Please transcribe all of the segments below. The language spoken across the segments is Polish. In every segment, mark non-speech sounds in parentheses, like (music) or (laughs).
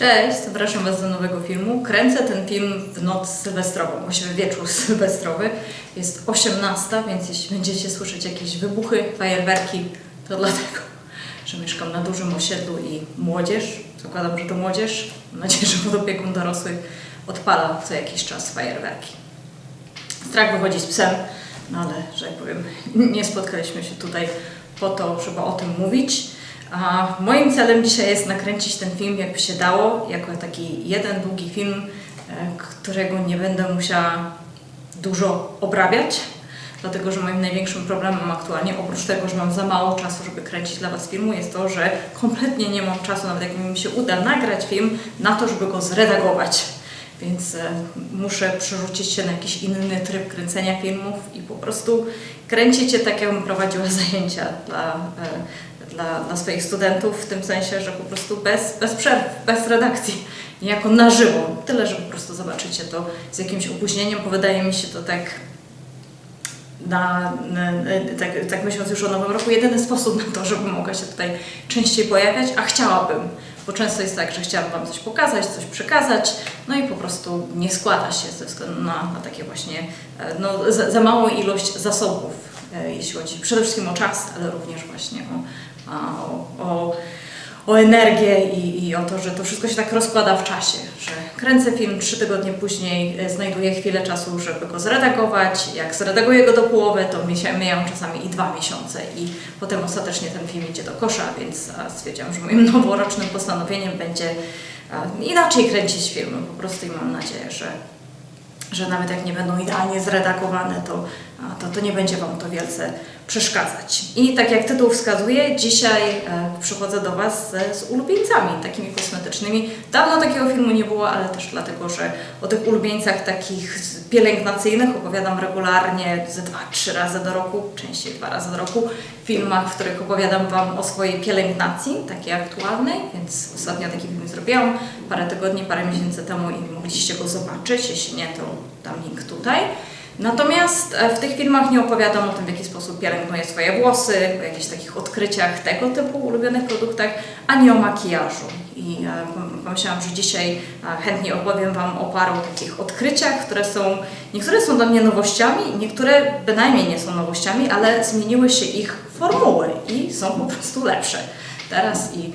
Cześć, zapraszam Was do nowego filmu. Kręcę ten film w noc sylwestrową, właściwie wieczór (laughs) sylwestrowy. Jest 18, więc jeśli będziecie słyszeć jakieś wybuchy, fajerwerki, to dlatego, że mieszkam na dużym osiedlu i młodzież, zakładam, że to młodzież, mam nadzieję, że opieką dorosłych odpala co jakiś czas fajerwerki. Strach wychodzi z psem, no ale, że jak powiem, (laughs) nie spotkaliśmy się tutaj po to, żeby o tym mówić. A moim celem dzisiaj jest nakręcić ten film, jakby się dało, jako taki jeden długi film, e, którego nie będę musiała dużo obrabiać, dlatego że moim największym problemem aktualnie, oprócz tego, że mam za mało czasu, żeby kręcić dla Was filmu, jest to, że kompletnie nie mam czasu, nawet jak mi się uda nagrać film, na to, żeby go zredagować. Więc e, muszę przerzucić się na jakiś inny tryb kręcenia filmów i po prostu kręcić je tak, jakbym prowadziła (laughs) zajęcia dla, e, dla, dla swoich studentów, w tym sensie, że po prostu bez, bez przerw, bez redakcji, niejako na żywo. Tyle, że po prostu zobaczycie to z jakimś opóźnieniem, bo wydaje mi się to tak na, tak, tak myśląc już o nowym roku, jedyny sposób na to, żeby mogła się tutaj częściej pojawiać, a chciałabym, bo często jest tak, że chciałabym Wam coś pokazać, coś przekazać, no i po prostu nie składa się ze względu na, na takie właśnie e, no, za, za małą ilość zasobów, e, jeśli chodzi przede wszystkim o czas, ale również właśnie o, o, o o energię i, i o to, że to wszystko się tak rozkłada w czasie, że kręcę film, trzy tygodnie później e, znajduję chwilę czasu, żeby go zredagować. Jak zredaguję go do połowy, to mi- mijają czasami i dwa miesiące i potem ostatecznie ten film idzie do kosza, więc stwierdziłam, że moim (laughs) noworocznym postanowieniem będzie inaczej kręcić filmy po prostu i mam nadzieję, że że nawet jak nie będą idealnie zredagowane, to, to, to nie będzie Wam to wielce przeszkadzać. I tak jak tytuł wskazuje, dzisiaj e, przychodzę do Was z, z ulubieńcami takimi kosmetycznymi. Dawno takiego filmu nie było, ale też dlatego, że o tych ulubieńcach takich pielęgnacyjnych opowiadam regularnie ze dwa, trzy razy do roku, częściej dwa razy do roku, w filmach, w których opowiadam Wam o swojej pielęgnacji, takiej aktualnej, więc ostatnio taki film zrobiłam parę tygodni, parę miesięcy temu i mogliście go zobaczyć, jeśli nie, to dam link tutaj. Natomiast e, w tych filmach nie opowiadam o tym, w jaki sposób pielęgnuję swoje włosy, o jakichś takich odkryciach tego typu ulubionych produktach, ani o makijażu. I e, pom- pomyślałam, że dzisiaj e, chętnie opowiem Wam o paru takich odkryciach, które są, niektóre są dla mnie nowościami, niektóre bynajmniej nie są nowościami, ale zmieniły się ich formuły i są po prostu lepsze teraz i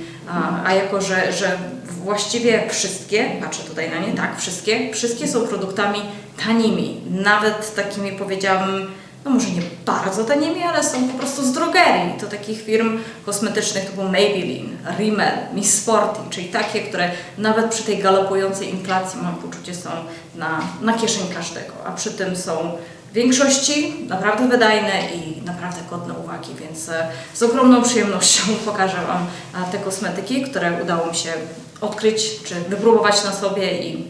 a, jako, że, że właściwie wszystkie, patrzę tutaj na nie, tak, wszystkie, wszystkie są produktami tanimi, nawet takimi powiedziałabym, no może nie bardzo tanimi, ale są po prostu z drogerii, to takich firm kosmetycznych typu Maybelline, Rimmel, Miss Sporty, czyli takie, które nawet przy tej galopującej inflacji mam poczucie są na, na kieszeń każdego, a przy tym są większości naprawdę wydajne i naprawdę godne uwagi, więc e, z ogromną przyjemnością (laughs) pokażę Wam e, te kosmetyki, które udało mi się odkryć czy wypróbować na sobie i,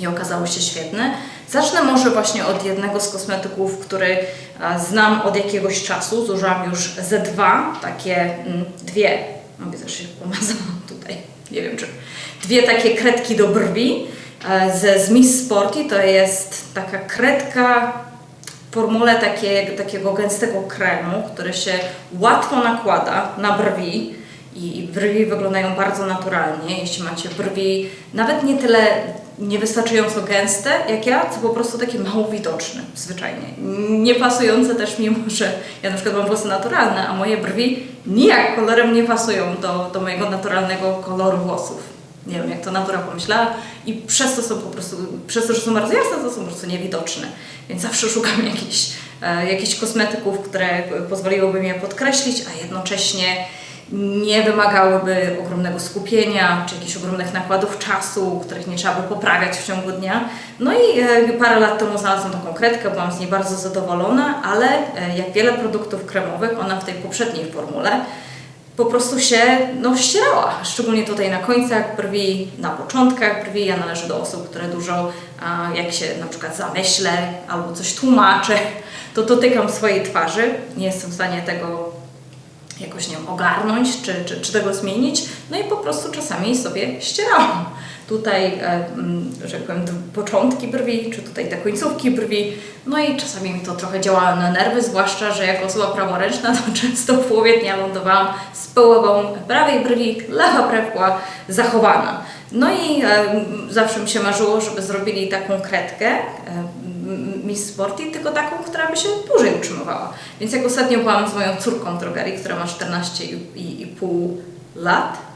i okazały się świetne. Zacznę może właśnie od jednego z kosmetyków, który e, znam od jakiegoś czasu. Zużyłam już ze dwa, takie mm, dwie, mogę też się pomazałam (laughs) tutaj, nie wiem czy, dwie takie kredki do brwi ze z Miss Sporty. To jest taka kredka formule takie, takiego gęstego kremu, który się łatwo nakłada na brwi i brwi wyglądają bardzo naturalnie. Jeśli macie brwi nawet nie tyle niewystarczająco gęste jak ja, to po prostu takie mało widoczne zwyczajnie. Nie pasujące też mimo, że ja na przykład mam włosy naturalne, a moje brwi nijak kolorem nie pasują do, do mojego naturalnego koloru włosów. Nie wiem, jak to natura pomyślała i przez to są po prostu, przez to, że są bardzo jasne, to są po prostu niewidoczne. Więc zawsze szukam jakichś, e, jakichś kosmetyków, które pozwoliłyby mi je podkreślić, a jednocześnie nie wymagałyby ogromnego skupienia, czy jakichś ogromnych nakładów czasu, których nie trzeba by poprawiać w ciągu dnia. No i e, parę lat temu znalazłam taką kredkę, byłam z niej bardzo zadowolona, ale e, jak wiele produktów kremowych, ona w tej poprzedniej formule po prostu się no, ścierała, szczególnie tutaj na końcach brwi, na początkach brwi. Ja należę do osób, które dużo, jak się na przykład zamyślę albo coś tłumaczę, to dotykam swojej twarzy. Nie jestem w stanie tego jakoś nie wiem, ogarnąć czy, czy, czy tego zmienić. No i po prostu czasami sobie ścierałam tutaj, e, mm, że tak powiem, początki brwi, czy tutaj te końcówki brwi. No i czasami mi to trochę działało na nerwy, zwłaszcza, że jako osoba praworęczna (laughs) to często w połowie dnia lądowałam z połową prawej brwi, lewa brew była zachowana. No i e, zawsze mi się marzyło, żeby zrobili taką kredkę e, Miss Sporty, tylko taką, która by się dłużej utrzymywała. Więc jak ostatnio byłam z moją córką drogerii, która ma 14 i, i, i pół lat,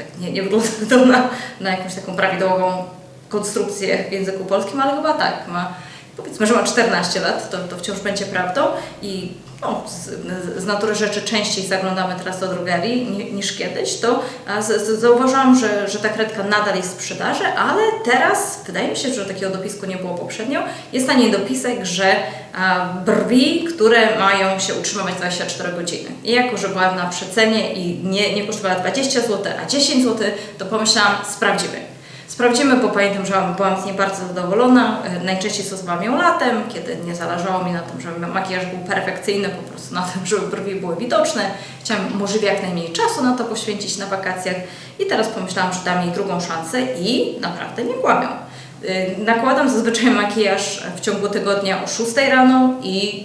tak nie, nie wygląda to na, na jakąś taką prawidłową konstrukcję w języku polskim, ale chyba tak, ma, powiedzmy, że ma 14 lat, to, to wciąż będzie prawdą i no, z, z natury rzeczy częściej zaglądamy teraz do drogerii ni- niż kiedyś, to z, z, zauważyłam, że, że ta kredka nadal jest w sprzedaży, ale teraz wydaje mi się, że takiego dopisku nie było poprzednio. Jest na niej dopisek, że a, brwi, które mają się utrzymywać 24 godziny. I jako, że byłam na przecenie i nie, nie kosztowała 20 zł, a 10 zł, to pomyślałam, sprawdzimy. Sprawdzimy, bo pamiętam, że byłam z niej bardzo zadowolona. E, Najczęściej stosowałam ją latem, kiedy nie zależało mi na tym, żeby makijaż był perfekcyjny, po prostu na tym, (laughs) żeby brwi były widoczne. Chciałam możliwie jak najmniej czasu na to poświęcić na wakacjach i teraz pomyślałam, że dam jej drugą szansę i naprawdę nie kłamią. Y, Nakładam zazwyczaj makijaż w ciągu tygodnia o 6 rano i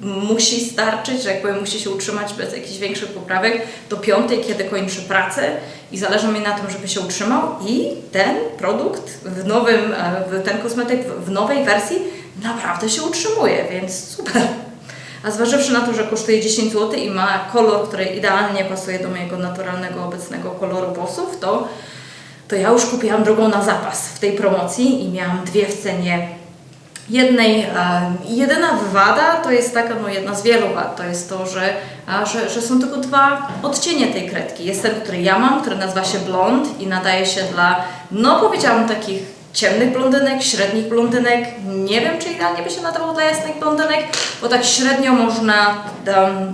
musi starczyć, że jak powiem, musi się utrzymać bez jakichś większych poprawek do piątej, kiedy kończy pracę i zależy mi na tym, żeby się utrzymał i ten produkt w nowym, e, ten kosmetyk w nowej wersji naprawdę się utrzymuje, więc super. A zważywszy na to, że kosztuje 10 zł i ma kolor, który idealnie pasuje do mojego naturalnego obecnego koloru włosów, to, to ja już kupiłam drugą na zapas w tej promocji i miałam dwie w cenie jednej. Jedyna wada to jest taka, no jedna z wielu wad, to jest to, że, że, że są tylko dwa odcienie tej kredki. Jest ten, który ja mam, który nazywa się blond i nadaje się dla, no powiedziałam, takich ciemnych blondynek, średnich blondynek. Nie wiem, czy idealnie by się nadawał dla jasnych blondynek, bo tak średnio można um,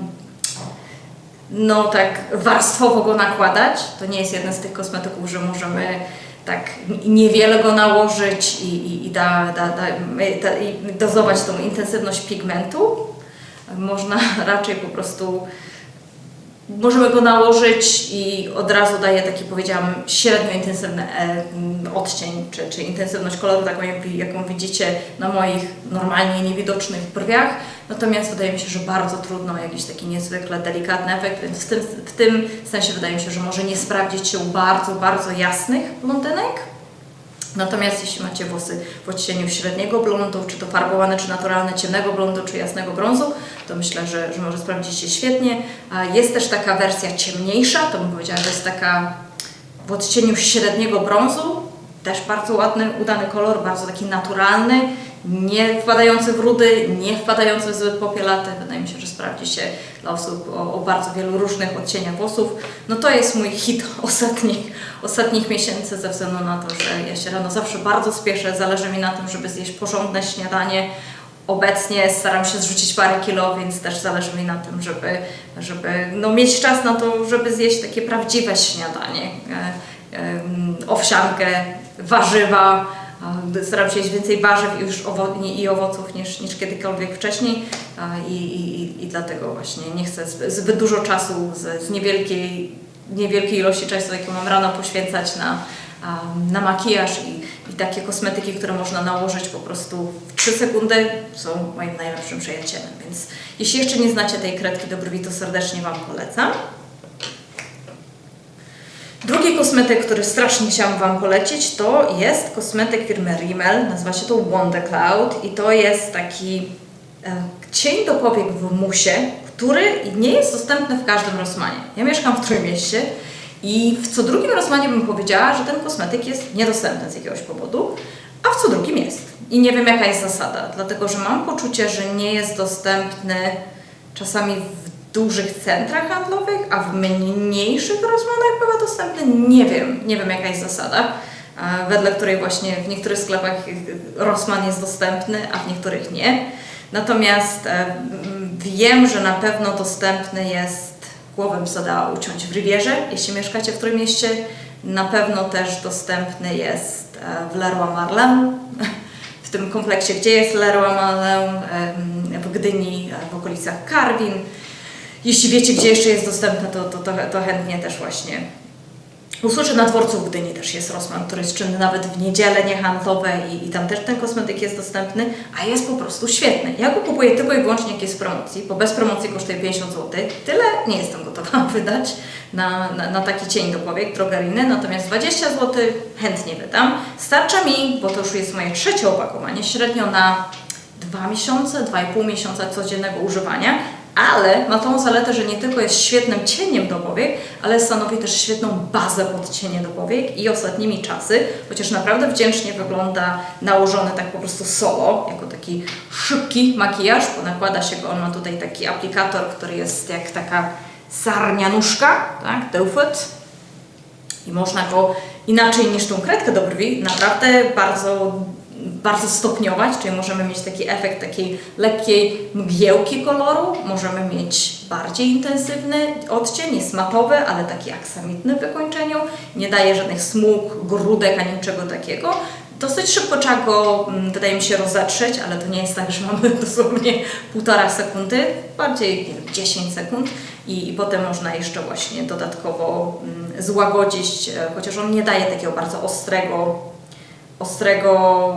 no tak warstwowo go nakładać. To nie jest jeden z tych kosmetyków, że możemy tak niewiele go nałożyć i, i, i, da, da, da, i dozować tą intensywność pigmentu. Można (laughs) raczej po prostu możemy go nałożyć i od razu daje taki, powiedziałam, średnio intensywny e, odcień, czy, czy intensywność koloru, taką jak, jaką widzicie na moich normalnie niewidocznych brwiach. Natomiast wydaje mi się, że bardzo trudno jakiś taki niezwykle delikatny efekt, więc w tym, w tym sensie wydaje mi się, że może nie sprawdzić się u bardzo, bardzo jasnych blondynek. Natomiast jeśli macie włosy w odcieniu średniego blondu, czy to farbowane, czy naturalne, ciemnego blondu, czy jasnego brązu, to myślę, że, że może sprawdzić się świetnie. Jest też taka wersja ciemniejsza, to bym powiedziała, że jest taka w odcieniu średniego brązu, też bardzo ładny, udany kolor, bardzo taki naturalny, nie wpadający w rudy, nie wpadający w zbyt popielaty. Wydaje mi się, że sprawdzi się dla osób o, o bardzo wielu różnych odcieniach włosów. No to jest mój hit (laughs) ostatnich, ostatnich miesięcy ze względu na to, że ja się rano zawsze bardzo spieszę, zależy mi na tym, żeby zjeść porządne śniadanie. Obecnie staram się zrzucić parę kilo, więc też zależy mi na tym, żeby, żeby no, mieć czas na to, żeby zjeść takie prawdziwe śniadanie. E, em, owsiankę, warzywa. a, Staram się jeść więcej warzyw i już i owoców niż, niż kiedykolwiek wcześniej i, i, i- dlatego właśnie nie chcę zbyt, dużo czasu z, z niewielkiej, niewielkiej ilości czasu, jaką mam rano, poświęcać na, na makijaż i takie kosmetyki, które można nałożyć po prostu w 3 sekundy są moim najlepszym przyjacielem. Więc jeśli jeszcze nie znacie tej kredki do brwi, to serdecznie Wam polecam. Drugi kosmetyk, który strasznie chciałam Wam polecić, to jest kosmetyk firmy Rimmel. Nazywa się to Wonder Cloud i to jest taki e, cień do powiek w musie, który nie jest dostępny w każdym Rossmanie. Ja mieszkam w Trójmieście i w co drugim Rossmanie bym powiedziała, że ten kosmetyk jest niedostępny z jakiegoś powodu, a w co drugim jest. I nie wiem jaka jest zasada, dlatego że mam poczucie, że nie jest dostępny czasami w dużych centrach handlowych, a w mniejszych Rossmanach bywa dostępny. Nie wiem, nie wiem jaka jest zasada, a wedle której właśnie w niektórych sklepach Rossmann jest dostępny, a w niektórych nie. Natomiast e, wiem, że na pewno dostępny jest, głowę dała uciąć w Rivierze, jeśli mieszkacie w Trójmieście. Na pewno też dostępny jest e, w Leroy Merlin, (laughs) w tym kompleksie, gdzie jest Leroy Merlin, em, w Gdyni, e, w okolicach Karwin. Jeśli wiecie, gdzie jeszcze jest dostępny, to, to, to, to chętnie też właśnie Usłyszę na dworcu w Gdyni też jest Rossmann, który jest czynny nawet w niedzielę niehandlowe i, i tam też ten kosmetyk jest dostępny, a jest po prostu świetny. Ja go kupuję tylko i wyłącznie jak jest w promocji, bo bez promocji kosztuje 50 zł. Tyle nie jestem gotowa (laughs) wydać na, na, na taki cień do powiek drogeryjny, natomiast 20 zł chętnie wydam. Starcza mi, bo to już jest moje trzecie opakowanie, średnio na dwa miesiące, dwa i pół miesiąca codziennego używania, ale ma tą zaletę, że nie tylko jest świetnym cieniem do powiek, ale stanowi też świetną bazę pod cienie do powiek i ostatnimi czasy, chociaż naprawdę wdzięcznie wygląda nałożony tak po prostu solo, jako taki szybki makijaż, bo nakłada się go, on ma tutaj taki aplikator, który jest jak taka sarnianuszka, tak, Deufet, i można go inaczej niż tą kredkę do brwi naprawdę bardzo, bardzo stopniować, czyli możemy mieć taki efekt takiej lekkiej mgiełki koloru, możemy mieć bardziej intensywny odcień, jest matowy, ale taki aksamitny w wykończeniu, nie daje żadnych smug, grudek ani niczego takiego. Dosyć szybko trzeba go, mm, wydaje mi się, rozetrzeć, ale to nie jest tak, że mamy (laughs) dosłownie półtora sekundy, bardziej nie wiem, 10 sekund i, i potem można jeszcze właśnie dodatkowo mm, złagodzić, e, chociaż on nie daje takiego bardzo ostrego, ostrego,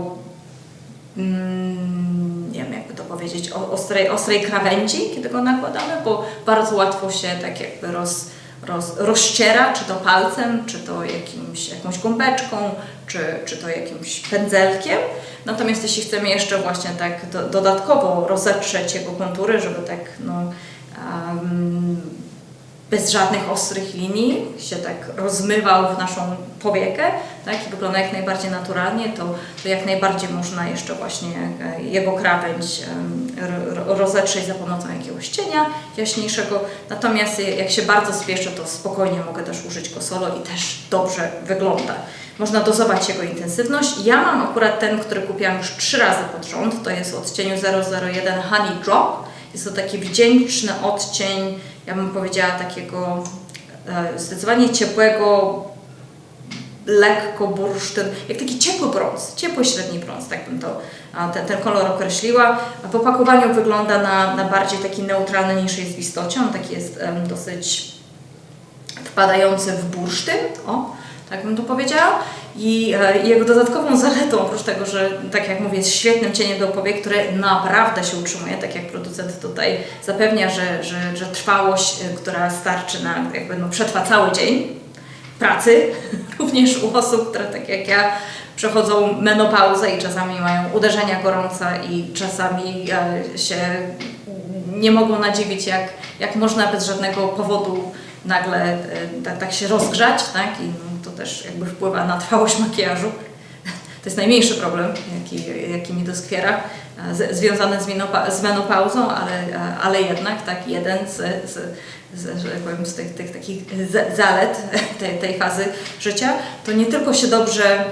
mm, nie wiem jakby to powiedzieć, o- ostrej, ostrej krawędzi, kiedy go nakładamy, bo bardzo łatwo się tak jakby roz, roz, rozściera, czy to palcem, czy to jakimś, jakąś gąbeczką, czy, czy to jakimś pędzelkiem. Natomiast jeśli chcemy jeszcze właśnie tak do, dodatkowo rozetrzeć jego kontury, żeby tak no, um, bez żadnych ostrych linii się tak rozmywał w naszą powiekę tak, i wygląda jak najbardziej naturalnie, to, to jak najbardziej można jeszcze właśnie e, jego krawędź rozetrzeć za pomocą jakiegoś cienia jaśniejszego. Natomiast jak się bardzo spieszę, to spokojnie mogę też użyć go solo i też dobrze wygląda. Można dozować jego intensywność. Ja mam akurat ten, który kupiłam już trzy razy pod rząd, to jest odcieniu 001 Honey Drop. Jest to taki wdzięczny odcień, ja bym powiedziała takiego e, zdecydowanie ciepłego, lekko bursztyn, jak taki ciepły brąz, ciepły średni brąz, tak bym to, ten, ten kolor określiła. Po pakowaniu wygląda na, na bardziej taki neutralny niż jest w istocie, on taki jest em, dosyć wpadający w bursztyn, o, tak bym to powiedziała. I e, jego dodatkową zaletą, oprócz tego, że tak jak mówię, jest świetnym cieniem do powiek, które naprawdę się utrzymuje, tak jak producent tutaj zapewnia, że, że, że trwałość, e, która starczy na, jakby no, przetrwa cały dzień pracy, (laughs) również u osób, które tak jak ja przechodzą menopauzę i czasami mają uderzenia gorąca i czasami e, się nie mogą nadziwić, jak, jak można bez żadnego powodu nagle tak, tak się rozgrzać, tak? I też jakby wpływa na trwałość makijażu. To jest najmniejszy problem, jaki, jaki mi doskwiera, e, z, związany z, z menopauzą, ale, e, ale jednak tak jeden z, z, z, że tak powiem, z tych, tych takich z- zalet tej, tej fazy życia, to nie tylko się dobrze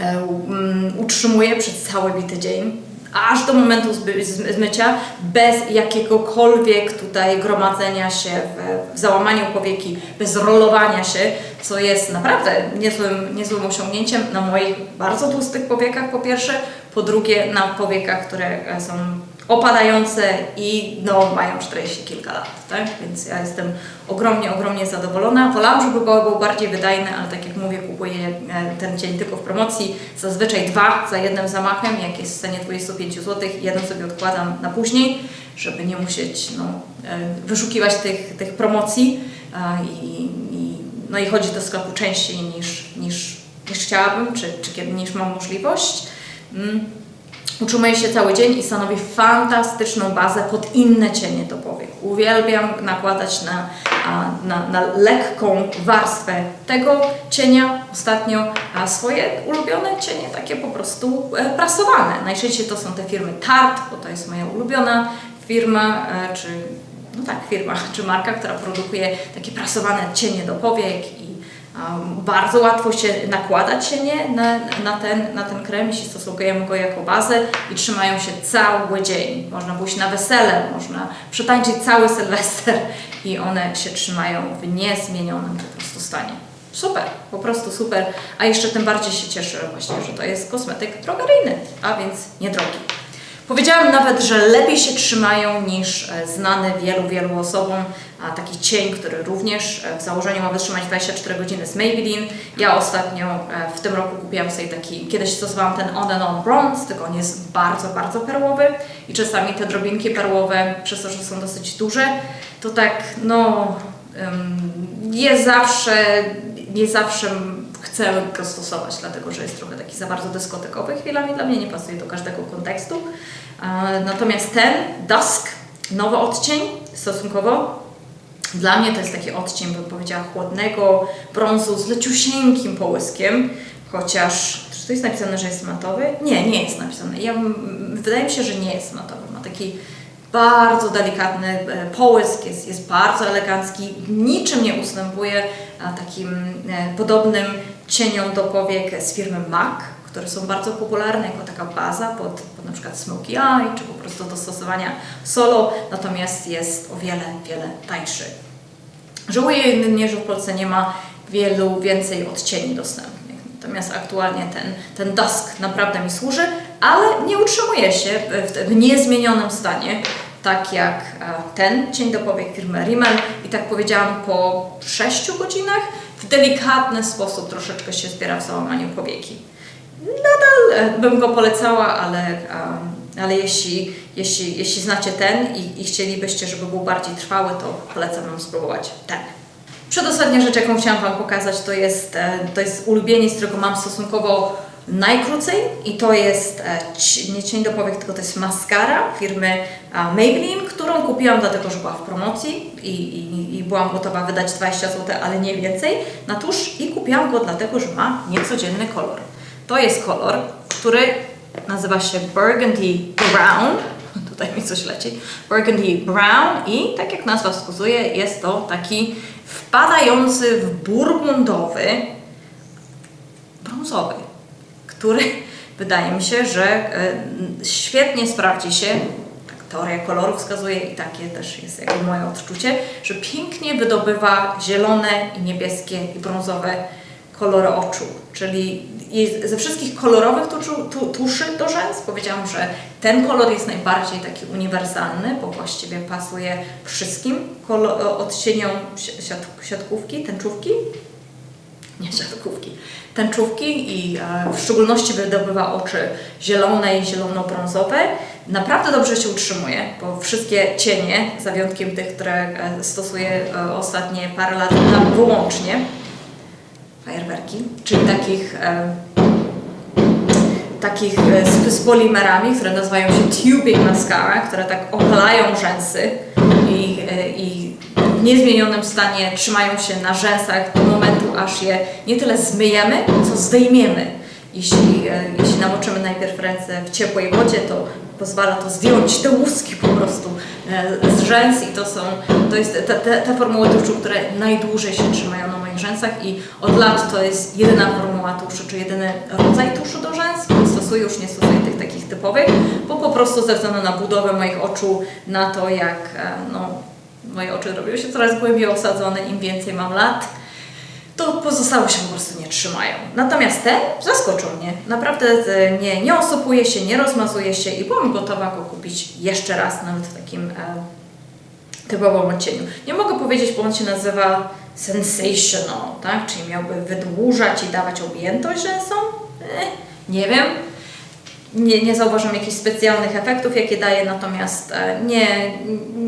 e, um, utrzymuje przez cały bity dzień, aż do momentu zmycia, bez jakiegokolwiek tutaj gromadzenia się w, w załamaniu powieki, bez rolowania się, co jest naprawdę niezłym, niezłym osiągnięciem na moich bardzo tłustych powiekach po pierwsze, po drugie na powiekach, które e, są opadające i no, mają 40 kilka lat, tak? Więc ja jestem ogromnie, ogromnie zadowolona. Wolałam, żeby był, był bardziej wydajny, ale tak jak mówię, kupuję e, ten cień tylko w promocji. Zazwyczaj dwa za jednym zamachem, jak jest w cenie 25 zł, jeden sobie odkładam na później, żeby nie musieć no, e, wyszukiwać tych, tych promocji i, i, no i chodzić do sklepu częściej niż, niż, niż chciałabym, czy, czy kiedy, niż mam możliwość. Mm. Utrzymuje się cały dzień i stanowi fantastyczną bazę pod inne cienie do powiek. Uwielbiam nakładać na, na, na lekką warstwę tego cienia ostatnio swoje ulubione cienie, takie po prostu e, prasowane. Najczęściej to są te firmy Tarte, bo to jest moja ulubiona firma, e, czy no tak, firma czy marka, która produkuje takie prasowane cienie do powiek i bardzo łatwo się nakłada cienie na, na, ten, na ten krem, jeśli stosujemy go jako bazę i trzymają się cały dzień. Można pójść na wesele, można przetańczyć cały sylwester (laughs) i one się trzymają w niezmienionym po prostu stanie. Super, po prostu super. A jeszcze tym bardziej się cieszę właśnie, że to jest kosmetyk drogeryjny, a więc niedrogi. Powiedziałam nawet, że lepiej się trzymają niż e, znany wielu, wielu osobom a taki cień, który również e, w założeniu ma wytrzymać 24 godziny z Maybelline. Ja ostatnio e, w tym roku kupiłam sobie taki, kiedyś stosowałam ten On and On Bronze, tylko on jest bardzo, bardzo perłowy i czasami te drobinki perłowe, przez to, że są dosyć duże, to tak, no, nie zawsze, nie zawsze chcę go stosować, dlatego że jest trochę taki za bardzo dyskotekowy chwilami, dla mnie nie pasuje do każdego kontekstu. Natomiast ten Dusk, nowy odcień stosunkowo, dla mnie to jest taki odcień, bym powiedziała, chłodnego brązu z leciusieńkim połyskiem, chociaż, czy to jest napisane, że jest matowy? Nie, nie jest napisane. Ja, wydaje mi się, że nie jest matowy. Ma taki bardzo delikatny e, połysk, jest, jest bardzo elegancki, niczym nie ustępuje takim e, podobnym cieniom do powiek z firmy MAC, które są bardzo popularne jako taka baza pod, pod na przykład Smoky Eye, czy po prostu do stosowania solo, natomiast jest o wiele, wiele tańszy. Żałuję jedynie, że w Polsce nie ma wielu więcej odcieni dostępnych. Natomiast aktualnie ten, ten dusk naprawdę mi służy, ale nie utrzymuje się w, w niezmienionym stanie, tak jak e, ten cień do powiek firmy Rimmel. I tak powiedziałam, po 6 godzinach w delikatny sposób troszeczkę się zbiera w załamaniu powieki. Nadal e, bym go polecała, ale, em, ale jeśli, jeśli, jeśli znacie ten i, i chcielibyście, żeby był bardziej trwały, to polecam Wam spróbować ten. Przedostatnia rzecz, jaką chciałam Wam pokazać, to jest, e, to jest ulubieniec, którego mam stosunkowo najkrócej i to jest e, nie cień do powiek, tylko to jest maskara firmy e, Maybelline, którą kupiłam dlatego, że była w promocji i, i, i byłam gotowa wydać 20 zł, ale nie więcej na tusz i kupiłam go dlatego, że ma niecodzienny kolor. To jest kolor, który nazywa się Burgundy Brown. Tutaj mi coś leci. Burgundy Brown i tak jak nazwa wskazuje, jest to taki wpadający w burgundowy, brązowy, który (laughs) wydaje mi się, że e, świetnie sprawdzi się, tak teoria kolorów wskazuje i takie też jest jakby moje odczucie, że pięknie wydobywa zielone i niebieskie i brązowe kolory oczu, czyli ze wszystkich kolorowych tuszu, tu, tuszy do rzęs powiedziałam, że ten kolor jest najbardziej taki uniwersalny, bo właściwie pasuje wszystkim odcieniom si- siat, siatkówki, tęczówki, nie siatkówki, tęczówki i e, w szczególności wydobywa oczy zielone i zielono-brązowe. Naprawdę dobrze się utrzymuje, bo wszystkie cienie, za wyjątkiem tych, które e, stosuję e, ostatnie parę lat wyłącznie, fajerwerki, czyli takich, e, takich e, z, z polimerami, które nazywają się tubing mascara, które tak opalają rzęsy i, e, i w niezmienionym stanie trzymają się na rzęsach do momentu, aż je nie tyle zmyjemy, co zdejmiemy. Jeśli, e, jeśli namoczymy najpierw ręce w ciepłej wodzie, to pozwala to zdjąć te łuski po prostu e, z rzęs i to są, to jest te, te, te formuły tuszu, które najdłużej się trzymają na moich rzęsach i od lat to jest jedyna formuła tuszu, czy jedyny rodzaj tuszu do rzęs, nie stosuję, już nie stosuję tych takich typowych, bo po prostu ze względu na budowę moich oczu, na to jak e, no, moje oczy robią się coraz głębiej osadzone, im więcej mam lat, to pozostałe się po prostu nie trzymają. Natomiast ten zaskoczył mnie. Naprawdę e, nie, nie osupuje się, nie rozmazuje się i byłam gotowa go kupić jeszcze raz, nawet w takim e, typowym odcieniu. Nie mogę powiedzieć, bo on się nazywa sensational, tak? Czyli miałby wydłużać i dawać objętość rzęsom? Eh, nie wiem. Nie, nie zauważam jakichś specjalnych efektów, jakie daje, natomiast e, nie,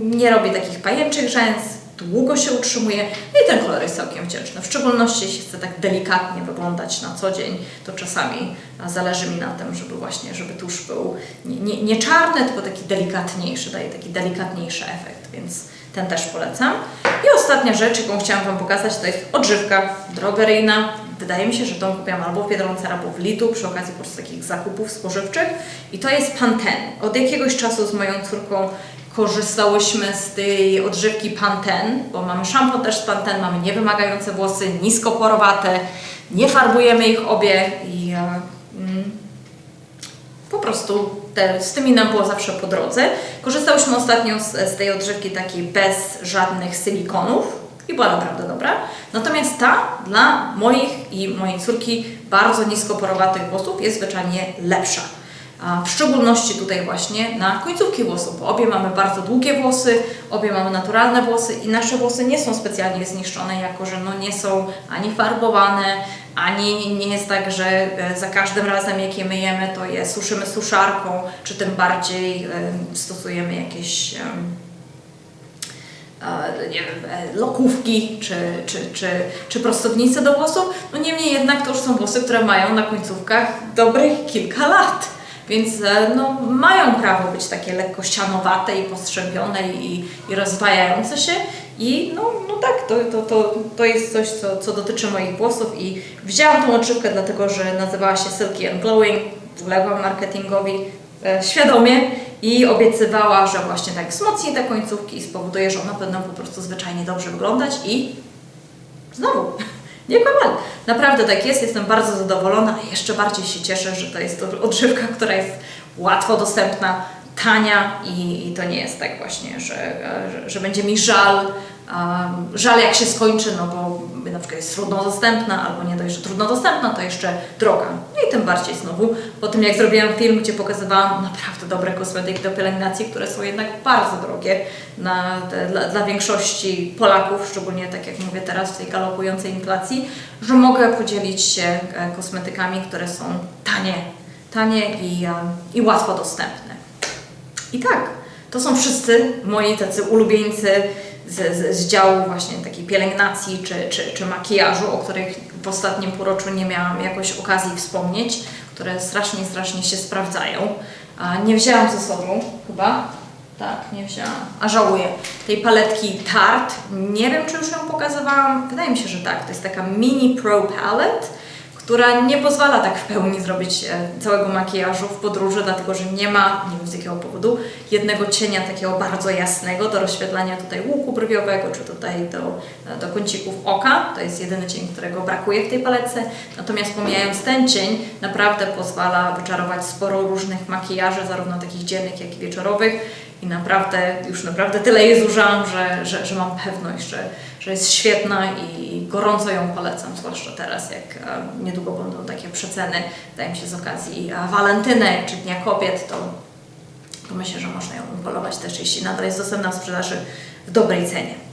nie robi takich pajęczych rzęs, długo się utrzymuje no i ten kolor jest całkiem wdzięczny. W szczególności jeśli chcę tak delikatnie wyglądać na co dzień, to czasami zależy mi na tym, żeby właśnie, żeby tusz był nie, nie, nie czarny, tylko taki delikatniejszy, daje taki delikatniejszy efekt, więc ten też polecam. I ostatnia rzecz, jaką chciałam Wam pokazać, to jest odżywka drogeryjna. Wydaje mi się, że tą kupiłam albo w Biedronce, albo w Lidlu przy okazji po prostu takich zakupów spożywczych. I to jest Pantene. Od jakiegoś czasu z moją córką korzystałyśmy z tej odżywki Pantene, bo mamy szampon też z Pantene, mamy niewymagające włosy, niskoporowate, nie farbujemy ich obie i e, mm, po prostu te, z tymi nam było zawsze po drodze. Korzystałyśmy ostatnio z, z tej odżywki takiej bez żadnych silikonów i była naprawdę dobra. Natomiast ta dla moich i mojej córki bardzo niskoporowatych włosów jest zwyczajnie lepsza. W szczególności tutaj właśnie na końcówki włosów, bo obie mamy bardzo długie włosy, obie mamy naturalne włosy i nasze włosy nie są specjalnie zniszczone, jako że no nie są ani farbowane, ani nie jest tak, że e, za każdym razem jak je myjemy, to je suszymy suszarką, czy tym bardziej em, stosujemy jakieś e, nie wiem, e, lokówki czy, czy, czy, czy prostownice do włosów. No niemniej jednak to już są włosy, które mają na końcówkach dobrych kilka lat. Więc e, no, mają prawo być takie lekko ścianowate i postrzępione i, i rozwajające się. I no, no tak, to, to, to, to jest coś, co, co dotyczy moich włosów i wzięłam tą odżywkę dlatego, że nazywała się Silky and Glowing, uległam marketingowi e, świadomie i obiecywała, że właśnie tak wzmocni te końcówki i spowoduje, że one będą po prostu zwyczajnie dobrze wyglądać i znowu, nie kłamali. Naprawdę tak jest, jestem bardzo zadowolona, jeszcze bardziej się cieszę, że to jest odżywka, która jest łatwo dostępna, tania i, i to nie jest tak właśnie, że, e, że, że będzie mi żal, żal jak się skończy, no bo na przykład jest trudno dostępna, albo nie dość, że trudno dostępna, to jeszcze droga. No i tym bardziej znowu, po tym jak zrobiłam film, gdzie pokazywałam naprawdę dobre kosmetyki do pielęgnacji, które są jednak bardzo drogie na, dla, dla większości Polaków, szczególnie tak jak mówię teraz w tej galopującej inflacji, że mogę podzielić się e, kosmetykami, które są tanie, tanie i, i łatwo dostępne. I tak, to są wszyscy moi tacy ulubieńcy z, z, z działu właśnie takiej pielęgnacji czy, czy, czy makijażu, o których w ostatnim półroczu nie miałam jakoś okazji wspomnieć, które strasznie, strasznie się sprawdzają. A nie wzięłam ze sobą chyba, tak, nie wzięłam, a żałuję, tej paletki Tarte. Nie wiem, czy już ją pokazywałam, wydaje mi się, że tak, to jest taka mini pro palette, która nie pozwala tak w pełni zrobić e, całego makijażu w podróży, dlatego że nie ma, nie wiem z jakiego powodu, jednego cienia takiego bardzo jasnego do rozświetlania tutaj łuku brwiowego, czy tutaj do, do kącików oka. To jest jedyny cień, którego brakuje w tej paletce. Natomiast pomijając ten cień, naprawdę pozwala wyczarować sporo różnych makijaży, zarówno takich dziennych, jak i wieczorowych. I naprawdę, już naprawdę tyle jej zużyłam, że, że, że mam pewność, że, że jest świetna i gorąco ją polecam, zwłaszcza teraz, jak e, niedługo będą takie przeceny, wydaje mi się, z okazji e, walentyny czy Dnia Kobiet, to, to myślę, że można ją polować też, jeśli nadal jest dostępna w sprzedaży w dobrej cenie.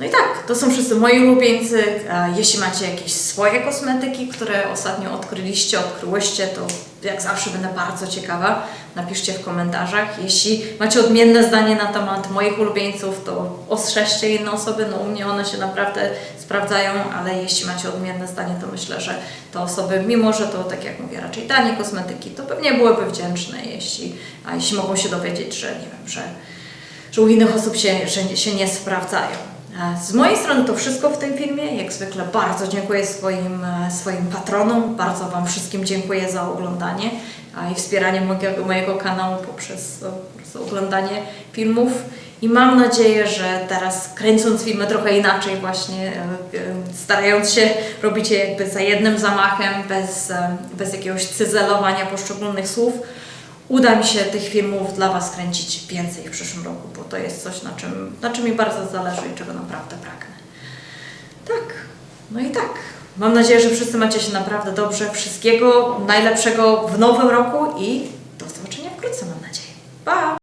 No i tak, to są wszyscy moi ulubieńcy. Jeśli macie jakieś swoje kosmetyki, które ostatnio odkryliście, odkryłyście, to jak zawsze będę bardzo ciekawa. Napiszcie w komentarzach. Jeśli macie odmienne zdanie na temat moich ulubieńców, to ostrzeżcie inne osoby. No u mnie one się naprawdę sprawdzają, ale jeśli macie odmienne zdanie, to myślę, że te osoby, mimo że to tak jak mówię, raczej tanie kosmetyki, to pewnie byłyby wdzięczne, jeśli, a jeśli mogą się dowiedzieć, że nie wiem, że że u innych osób się, że się nie sprawdzają. Z mojej strony to wszystko w tym filmie. Jak zwykle bardzo dziękuję swoim, e, swoim patronom. Bardzo Wam wszystkim dziękuję za oglądanie i wspieranie mojego, mojego kanału poprzez po prostu oglądanie filmów. I mam nadzieję, że teraz kręcąc filmy trochę inaczej właśnie, e, e, starając się robić je jakby za jednym zamachem, bez, bez jakiegoś cyzelowania poszczególnych słów, uda mi się tych filmów dla Was kręcić więcej w przyszłym roku, bo to jest coś, na czym, na czym mi bardzo zależy i czego naprawdę pragnę. Tak, no i tak. Mam nadzieję, że wszyscy macie się naprawdę dobrze. Wszystkiego najlepszego w nowym roku i do zobaczenia wkrótce, mam nadzieję. Pa!